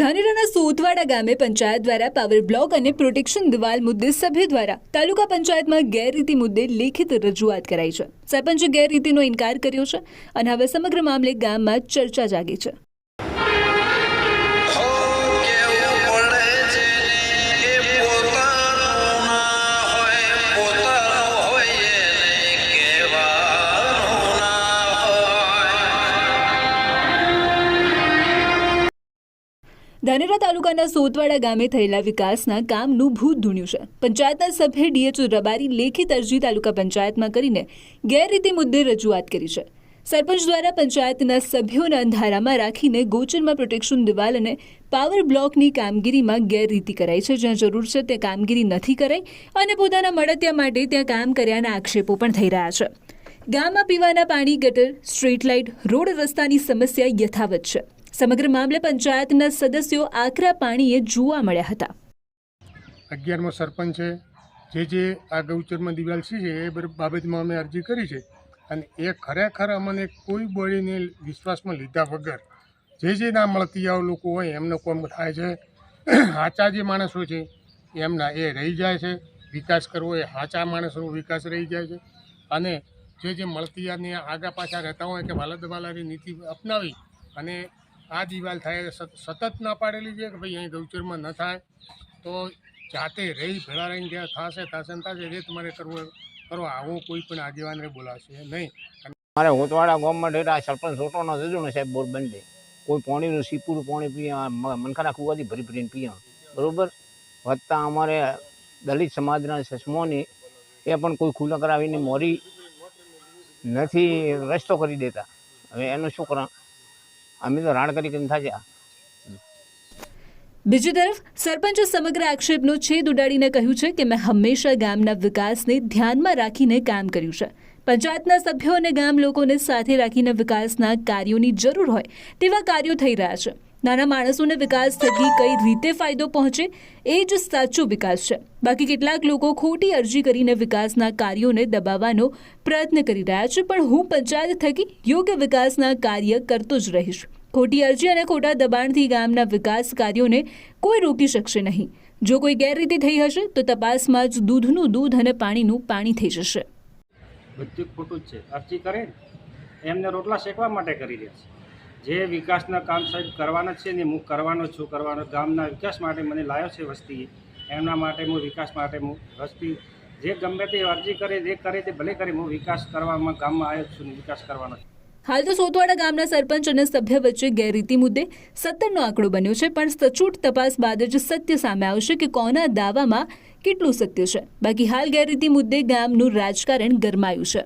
ધાનેરાના સોતવાડા ગામે પંચાયત દ્વારા power block અને પ્રોટેક્શન દિવાલ મુદ્દે સભ્ય દ્વારા તાલુકા પંચાયતમાં ગેરરીતિ મુદ્દે લેખિત રજૂઆત કરાઈ છે. સરપંચે ગેરરીતિનો ઇનકાર કર્યો છે અને હવે સમગ્ર મામલે ગામમાં ચર્ચા જાગી છે. ધાનેરા તાલુકાના સોતવાડા ગામે થયેલા વિકાસના કામનું ભૂત ધૂણ્યું છે. પંચાયતના સભ્ય ડીએચ રબારી લેખિત અરજી તાલુકા પંચાયતમાં કરીને ગેરરીતિ મુદ્દે રજૂઆત કરી છે. સરપંચ દ્વારા પંચાયતના સભ્યોને અંધારામાં રાખીને ગોચરમાં પ્રોટેક્શન દિવાલ અને પાવર બ્લોકની કામગીરીમાં ગેરરીતિ કરાઈ છે. જ્યાં જરૂર છે ત્યાં કામગીરી નથી કરાઈ અને પોતાના મળતિયા માટે ત્યાં કામ કર્યાના આક્ષેપો પણ થઈ રહ્યા છે. ગામમાં પીવાના પાણી, ગટર, સ્ટ્રીટ લાઇટ, રોડ રસ્તાની સમસ્યા યથાવત છે. સમગ્ર મામલે પંચાયતના સદસ્યો આકરા પાણીએ જોવા મળ્યા હતા. અગિયારમો સરપંચ છે, જે જે આ ગૌચરમાં દિવાલ છે, એ બાબતમાં અમે અરજી કરી છે. અને એ ખરેખર અમને કોઈ બોડીને વિશ્વાસમાં લીધા વગર જે જે ના મળતીયાઓ લોકો હોય, એમનો કોમ થાય છે. સાચા જે માણસો છે, એમના એ રહી જાય છે. વિકાસ કરવો એ સાચા માણસોનો વિકાસ રહી જાય છે. અને જે જે મળતીયાને આગા પાછા રહેતા હોય કે વાલદવાલાની નીતિ અપનાવી અને આ દિવાલ થાય સત- સતત ના પાડેલી છે કે ભાઈ અહીં ગૌચરમાં ન થાય. તો જાતે રહી ભેળા રહીને જ્યાં થશે થશે ને થશે, એ તમારે કરવું, કરો. આવો કોઈ પણ આગેવાનને બોલાવશે નહીં. મારે હોતવાડા ગામમાં ડેટા સરપંચ છોટોનો જજો ને સાહેબ બોર બંધ કોઈ પાણીનું સીપુરું પાણી પીએ મનખાના કુવાથી ભરી ભરીને પીએ. બરાબર? વધતા અમારે દલિત સમાજના ચશ્મોની એ પણ કોઈ ખુલ્લા કરાવીને મોરી નથી, રસ્તો કરી દેતા. હવે એનું શું કરા અમે તો રાણ કરી કરીને થાશે બીજી તરફ, સરપંચે સમગ્ર આક્ષેપનો છેદ ઉડાડીને કહ્યું છે કે મેં હંમેશા ગામના વિકાસને ધ્યાનમાં રાખીને કામ કર્યું છે. પંચાયતના સભ્યો અને ગામ લોકોને સાથે રાખીને વિકાસના કાર્યોની જરૂર હોય તેવા કાર્યો થઈ રહ્યા છે. નાના માણસોને વિકાસ થકી કઈ રીતે ફાયદો પહોંચે એ જ સાચો વિકાસ છે. બાકી કેટલાક લોકો ખોટી અરજી કરીને વિકાસના કાર્યોને દબાવવાનો પ્રયત્ન કરી રહ્યા છે, પણ હું પંચાયત થકી યોગ્ય વિકાસના કાર્ય કરતો જ રહીશ. ખોટી અરજી અને ખોટા દબાણથી ગામના વિકાસ કાર્યોને કોઈ રોકી શકશે નહીં. જો કોઈ ગેરરીતિ થઈ હશે, તો તપાસમાં જ દૂધનું દૂધ અને પાણીનું પાણી થઈ જશે. બધું ખોટું છે. અરજી કરે એમને રોટલા શેકવા માટે કરી રહ્યા છે. જે વિકાસના કામ સાહેબ કરવાના છે ને હું કરવાનો છું, કરવાનો, ગામના વિકાસ માટે મને લાવ્યો છે વસ્તી. એમના માટે હું, વિકાસ માટે હું વસ્તી. જે ગમે તે અરજી કરે, જે કરે તે ભલે કરે, હું વિકાસ કરવામાં ગામમાં આવ્યો છું વિકાસ કરવાનો છું. હાલ તો સોતવાડા ગામના સરપંચ અને સભ્ય વચ્ચે ગેરરીતિ મુદ્દે સત્તરનો આંકડો બન્યો છે, પણ સચોટ તપાસ બાદ જ સત્ય સામે આવશે કે કોના દાવામાં કેટલું સત્ય છે. બાકી હાલ ગેરરીતિ મુદ્દે ગામનું રાજકારણ ગરમાયું છે.